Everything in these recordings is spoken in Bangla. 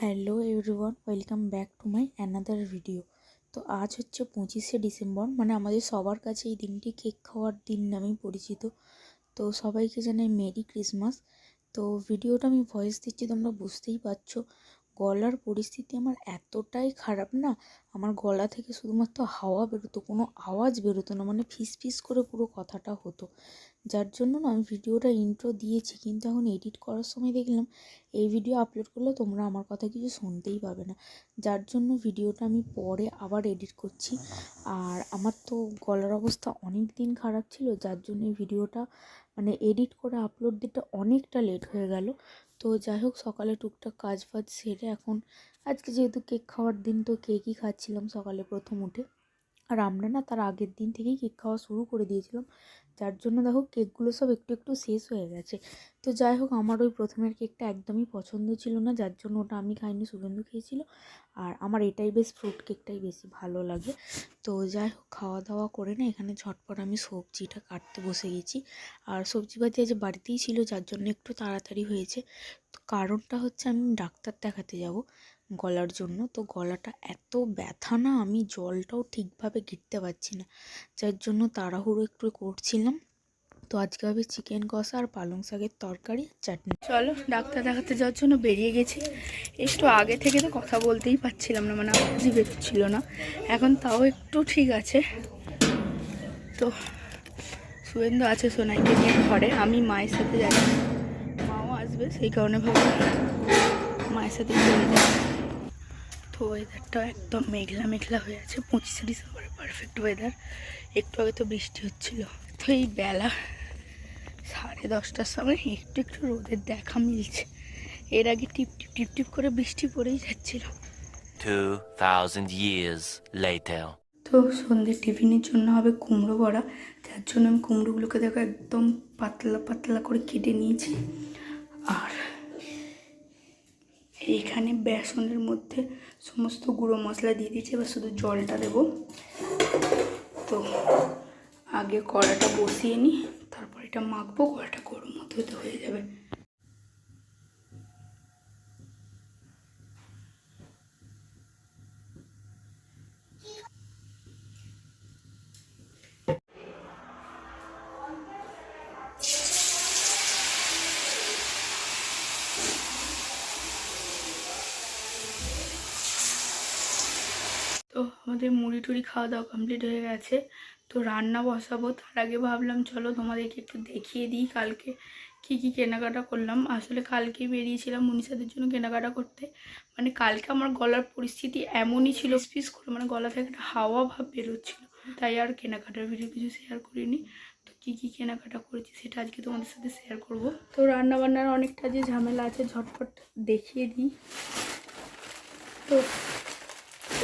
Hello everyone, welcome back to my another video. তো আজ হচ্ছে পঁচিশে ডিসেম্বর মানে আমাদের সবার কাছে এই দিনটি কেক খাওয়ার দিন নামেই পরিচিত। তো সবাইকে জানাই মেরি ক্রিসমাস। তো ভিডিওটা আমি ভয়েস দিচ্ছি, তোমরা বুঝতেই পারছ। গলার পরিস্থিতি আমার এতটাই খারাপ না, আমার গলা থেকে শুধুমাত্র হাওয়া বেরোতো, কোনো আওয়াজ বেরোতো না মানে ফিস ফিস করে পুরো কথাটা হতো। যার জন্য না আমি ভিডিওটা ইন্ট্রো দিয়েছি, কিন্তু এখন এডিট করার সময় দেখলাম এই ভিডিও আপলোড করলে তোমরা আমার কথা কিছু শুনতেই পাবে না। যার জন্য ভিডিওটা আমি পরে আবার এডিট করছি। আর আমার তো গলার অবস্থা অনেক দিন খারাপ ছিল, যার জন্য ভিডিওটা মানে এডিট করে আপলোড দিতে অনেকটা লেট হয়ে গেল। তো যাই হোক সকালে টুকটাক কাজ ফাজ সেরে এখন আজকে যেহেতু কেক খাওয়ার দিন, তো কেকই খাচ্ছিলাম সকালে প্রথম উঠে। আর আমরা না তার আগের দিন থেকেই কেক খাওয়া শুরু করে দিয়েছিলাম। যার জন্য দেখো কেকগুলো সব একটু একটু শেষ হয়ে গেছে। তো যাই হোক, আমার ওই প্রথমের কেকটা একদমই পছন্দ ছিল না, যার জন্য ওটা আমি খাইনি শুভেন্দু খেয়েছিল। আর আমার এটাই বেশ ফ্রুট কেকটাই বেশি ভালো লাগে। তো যাই হোক খাওয়া দাওয়া করে না এখানে ঝটপট আমি সবজিটা কাটতে বসে গেছি। আর সবজি বাজি আজ বাড়িতেই ছিল, যার জন্য একটু তাড়াতাড়ি হয়েছে। কারণটা হচ্ছে আমি ডাক্তার দেখাতে যাব। গলার জন্য। তো গলাটা এত ব্যথা না, আমি জলটাও ঠিকভাবে ঘিরতে পারছি না। যার জন্য তাড়াহুড়ো একটু করছিলাম। তো আজকে হবে চিকেন কষা আর পালং শাকের তরকারি, চাটনি। চলো, ডাক্তার দেখাতে যাওয়ার জন্য বেরিয়ে গেছি। একটু আগে থেকে তো কথা বলতেই পারছিলাম না মানে আওয়াজই বেরোচ্ছিল না। এখন তাও একটু ঠিক আছে। তো সুয়েন্দু আছে সোনাইকে নিয়ে ঘরে, আমি মায়ের সাথে যাচ্ছি। মাও আসবে, সেই কারণে ভাবলাম মায়ের সাথে চলে যাই তো ওয়েদারটা একদম মেঘলা মেঘলা হয়ে আছে। পঁচিশে ডিসেম্বরের পারফেক্ট ওয়েদার একটু আগে তো বৃষ্টি হচ্ছিল। তো এই বেলা সাড়ে দশটার সময় একটু একটু রোদের দেখা মিলছে। এর আগে টিপ টিপ টিপ টিপ করে বৃষ্টি পড়েই যাচ্ছিল। 2,000 years later. তো সন্ধ্যে টিফিনের জন্য হবে কুমড়ো বড়া। যার জন্য আমি কুমড়োগুলোকে দেখো একদম পাতলা পাতলা করে কেটে নিয়েছি। আর এইখানে বেসনের মধ্যে সমস্ত গুঁড়ো মশলা দিয়ে দিয়েছি, এবার শুধু জলটা দেব। তো আগে কড়াটা বসিয়ে নিই তারপর এটা মাখবো, কড়াটা গরম হতে হয়ে যাবে। তো আমাদের মুড়ি টুড়ি খাওয়া দাওয়া কমপ্লিট হয়ে গেছে। তো রান্না বসাবো, তার আগে ভাবলাম চলো তোমাদেরকে একটু দেখিয়ে দিই কালকে কি কি কেনাকাটা করলাম। আসলে কালকেই বেরিয়েছিলাম মনীষাদের জন্য কেনাকাটা করতে। মানে কালকে আমার গলার পরিস্থিতি এমনই ছিল স্পিস করে মানে গলা থেকে একটা হাওয়া ভাব বেরোচ্ছিল। তাই আর কেনাকাটার ভিডিও কিছু শেয়ার করিনি। তো কী কী কেনাকাটা করেছি সেটা আজকে তোমাদের সাথে শেয়ার করব। তো রান্না বান্নার অনেকটা যে ঝামেলা আছে, ঝটপট দেখিয়ে দিই। তো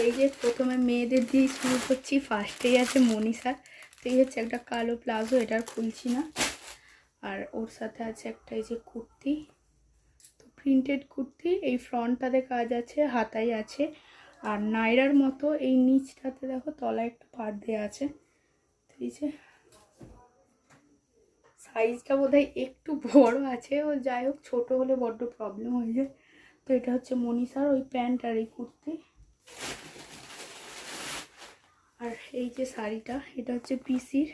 এই যে প্রথমে মেয়েদের দিয়ে শুরু করছি ফার্স্টেই আছে মনীষা। তো এই হচ্ছে একটা কালো প্লাজো এটা আর খুলছি না। আর ওর সাথে আছে একটা এই যে কুর্তি। তো প্রিন্টেড কুর্তি, এই ফ্রন্টটাতে কাজ আছে, হাতায় আছে। আর নাইরার মতো এই নিচটাতে দেখো, তলায় একটা পাট দেওয়া আছে। এই যে সাইজটা বোধহয় একটু বড় আছে, ও যাই হোক, ছোটো হলে বড্ড প্রবলেম হয়ে যায়। তো এটা হচ্ছে মনীষার ওই প্যান্ট আর এই কুর্তি। আর এই যে শাড়িটা, এটা হচ্ছে পিসির।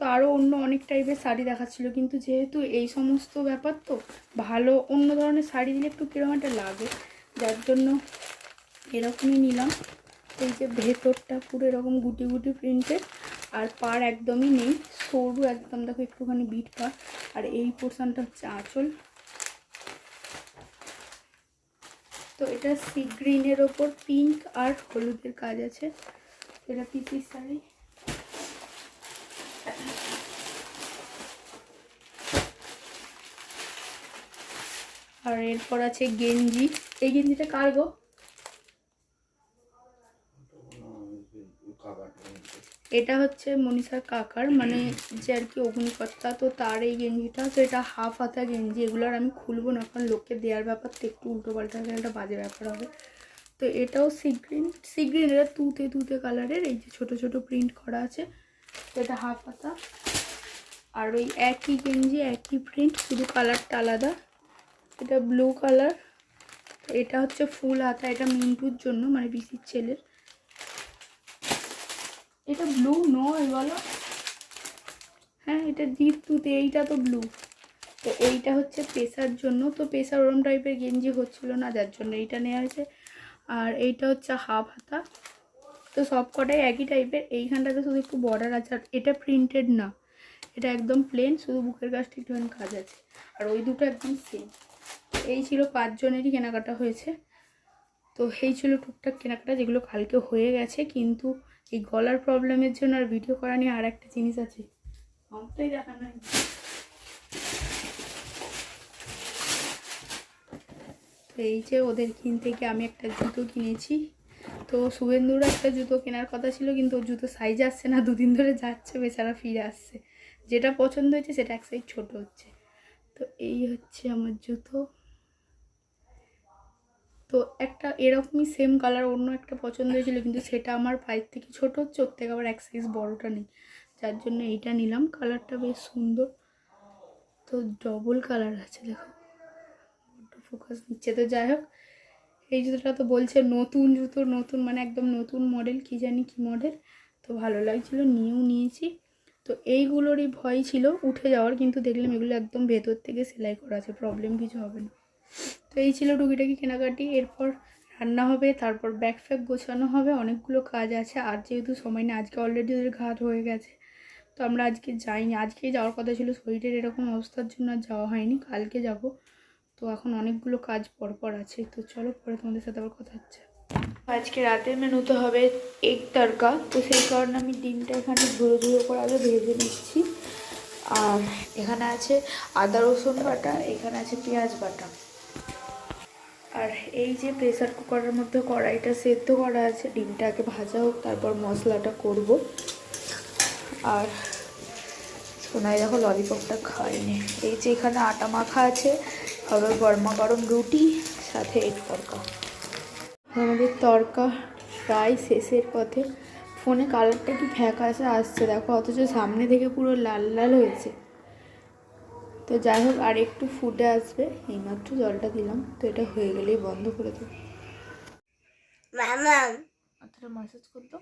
তো আরও অন্য অনেক টাইপের শাড়ি দেখাচ্ছিল, কিন্তু যেহেতু এই সমস্ত ব্যাপার তো, ভালো অন্য ধরনের শাড়ি দিলে একটু কীরকম একটা লাগে। যার জন্য এরকমই নিলাম। এই যে ভেতরটা পুরো এরকম গুটি গুটি প্রিন্টের আর পার একদমই নেই, সরু একদম, দেখো একটুখানি বিট পার আর এই পোর্শনটা হচ্ছে আঁচল। তো এটা সি গ্রিনের ওপর পিঙ্ক আর হলুদের কাজ আছে। এটা পিসির শাড়ি আর এরপর আছে গেঞ্জি এই গেঞ্জিটা কার গো এটা হচ্ছে মনীষার কাকার মানে যে আর কি অগ্নিকর্তা, তো তার এই গেঞ্জিটা তো এটা হাফ হাতা গেঞ্জি এগুলো আর আমি খুলবো না, কারণ লোককে দেওয়ার ব্যাপার তো একটু উল্টো পাল্টা একটা বাজে ব্যাপার হবে। তো এটাও সি গ্রিন সি গ্রিন এটা তুতে তুতে কালারের এই যে ছোটো ছোটো প্রিন্ট করা আছে। এটা হাফ হাতা আর ওই একই গেঞ্জি, একই প্রিন্ট শুধু কালারটা আলাদা। এটা ব্লু কালার এটা হচ্ছে ফুল হাতা, এটা মিন্টুর জন্য মানে পিসির ছেলের। এটা ব্লু নয় বলো? হ্যাঁ এটা জিপ তুতে, এইটা তো ব্লু তো এইটা হচ্ছে পেশার জন্য। তো পেশার ওরম টাইপের গেঞ্জি হচ্ছিল না, যার জন্য এইটা নেওয়া হয়েছে। আর এইটা হচ্ছে হাফ হাতা। তো সব কটাই একই টাইপের এইখানটাতে শুধু একটু বর্ডার আছে। আর এটা প্রিন্টেড না। এটা একদম প্লেন শুধু বুকের কাজটা একটুখানি কাজ আছে। আর ওই দুটো একদম সেম এই ছিল পাঁচজনেরই কেনাকাটা হয়েছে। তো এই ছিল টুকটাক কেনাকাটা, যেগুলো কালকে হয়ে গেছে। কিন্তু এই গলার প্রবলেমের জন্য আর ভিডিও করা নিয়ে আর একটা জিনিস আছে। আমারটাই দেখা এই যে ওদের কিন থেকে আমি একটা জুতো কিনেছি। তো শুভেন্দুর একটা জুতো কেনার কথা ছিল, কিন্তু ওর জুতো সাইজ আসছে না, দুদিন ধরে যাচ্ছে, বেচারা ফিরে আসছে। যেটা পছন্দ হয়েছে, সেটা এক সাইজ ছোটো হচ্ছে। তো এই হচ্ছে আমার জুতো। তো একটা এরকমই সেম কালার অন্য একটা পছন্দ হয়েছিল, কিন্তু সেটা আমার পায়ের থেকে ছোটো হচ্ছে, ওর থেকে আবার এক সাইজ বড়োটা নেই। যার জন্য এইটা নিলাম। কালারটা বেশ সুন্দর। তো ডবল কালার আছে, দেখো। ফোকাস নিচ্ছে। তো যাই হোক, এই জুতোটা তো বলছে নতুন জুতো, নতুন মানে একদম নতুন মডেল কি জানি কি মডেল তো ভালো লাগছিল, নিয়েও নিয়েছি। তো এইগুলোরই ভয় ছিল, উঠে যাওয়ার, কিন্তু দেখলাম এগুলো একদম ভেতর থেকে সেলাই করা আছে প্রবলেম কিছু হবে না। তো এই ছিল টুকিটাকি কেনাকাটি। এরপর রান্না হবে, তারপর ব্যাগ ফ্যাগ গোছানো হবে, অনেকগুলো কাজ আছে। আর যেহেতু সময় না আজকে অলরেডি ওদের ঘাট হয়ে গেছে। তো আমরা আজকে যাইনি। আজকে যাওয়ার কথা ছিল, শরীরের এরকম অবস্থার জন্য যাওয়া হয়নি। কালকে যাব। তো এখন অনেকগুলো কাজ পরপর আছে। তো চলো পরে তোমাদের সাথে আবার কথা হচ্ছে। আজকে রাতের মেনুতে হবে এগ তরকা তো সেই কারণে আমি ডিমটা এখানে ঝুড়ো ঝুড়ো করে আগে ভেজে নিচ্ছি। আর এখানে আছে আদা, রসুন বাটা, এখানে আছে পেঁয়াজ বাটা। আর এই যে প্রেসার কুকারের মধ্যে কড়াইটা সেদ্ধ করা আছে, ডিমটাকে ভাজা হোক, তারপর মশলাটা করব। আর সোনাই দেখো ললিপপটা খায়নি। এই যে এখানে আটা মাখা আছে হবে গরমা গরম রুটি সাথে এগ তরকা। আমাদের তরকা প্রায় শেষের পথে। ফোনে কালারটা কি ফ্যাকাশে আসছে দেখো অথচ সামনে থেকে পুরো লাল লাল হয়েছে। তো যাই হোক আর একটু ফুটে আসবে এইমাত্র জলটা দিলাম। তো এটা হয়ে গেলেই বন্ধ করে দেবো। মাসাজ করতো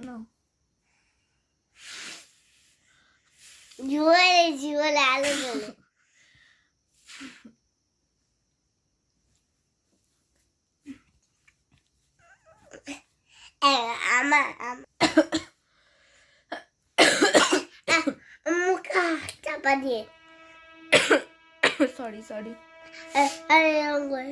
No. জুয়ালে জুয়ালে আলো জ্বলে এ, আমার আম- আহ, মুখা চাপা দিয়ে সরি সরি এ, আরে আঙ্গুল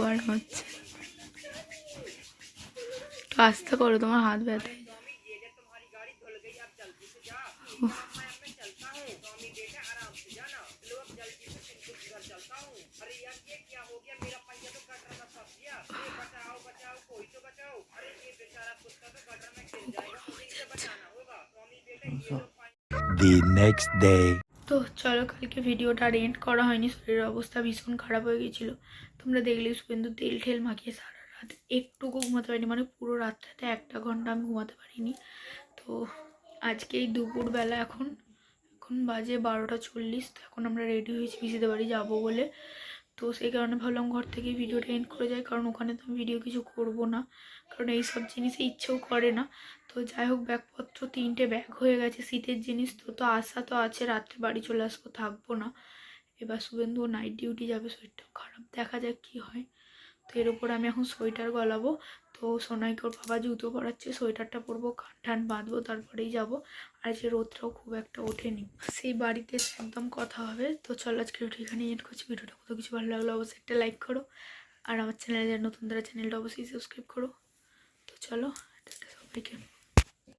আর হচ্ছে একটু আস্তে করো তোমার হাত ব্যথা The next day. চলো, কালকে ভিডিওটা আর এন্ড করা হয়নি, শরীরের অবস্থা ভীষণ খারাপ হয়ে গেছিল। তোমরা দেখলে শুভেন্দু তেল ঠেল মাখিয়ে সারা রাত একটুকু ঘুমাতে পারিনি মানে পুরো রাতটাতে একটা ঘণ্টা আমি ঘুমাতে পারিনি। তো আজকে এই দুপুরবেলা এখন এখন বাজে বারোটা চল্লিশ, তো এখন আমরা রেডি হয়েছি পিসিতে বাড়ি যাব বলে। তো সেই কারণে ভাবলাম ঘর থেকে ভিডিওটা এন্ড করে যাই, কারণ ওখানে তো ভিডিও কিছু করব না, কারণ এই সব জিনিসে ইচ্ছেও করে না। তো যাই হোক, ব্যাগপত্র তিনটে ব্যাগ হয়ে গেছে, শীতের জিনিস তো তো আশা তো আছে, রাত্রে বাড়ি চলে আসব, থাকব না। এবার শুভেন্দু নাইট ডিউটি যাবে, শরীরটাও খারাপ, দেখা যাক কী হয়। তো এর উপর আমি এখন সোয়েটার গলাবো। তো সোনাইকে ওর বাবা জুতো পরাচ্ছে, সোয়েটারটা পরবো টান বাঁধবো, তারপরেই যাব। আর যে রোদটাও খুব একটা ওঠেনি। সেই বাড়িতে একদম কথা হবে। তো চল আজকে এখানে এড করছি। ভিডিওটা কত কিছু ভালো লাগল অবশ্যই একটা লাইক করো। আর আমার চ্যানেলে নতুন তারা চ্যানেলটা অবশ্যই সাবস্ক্রাইব করো। তো চলো সবাইকে।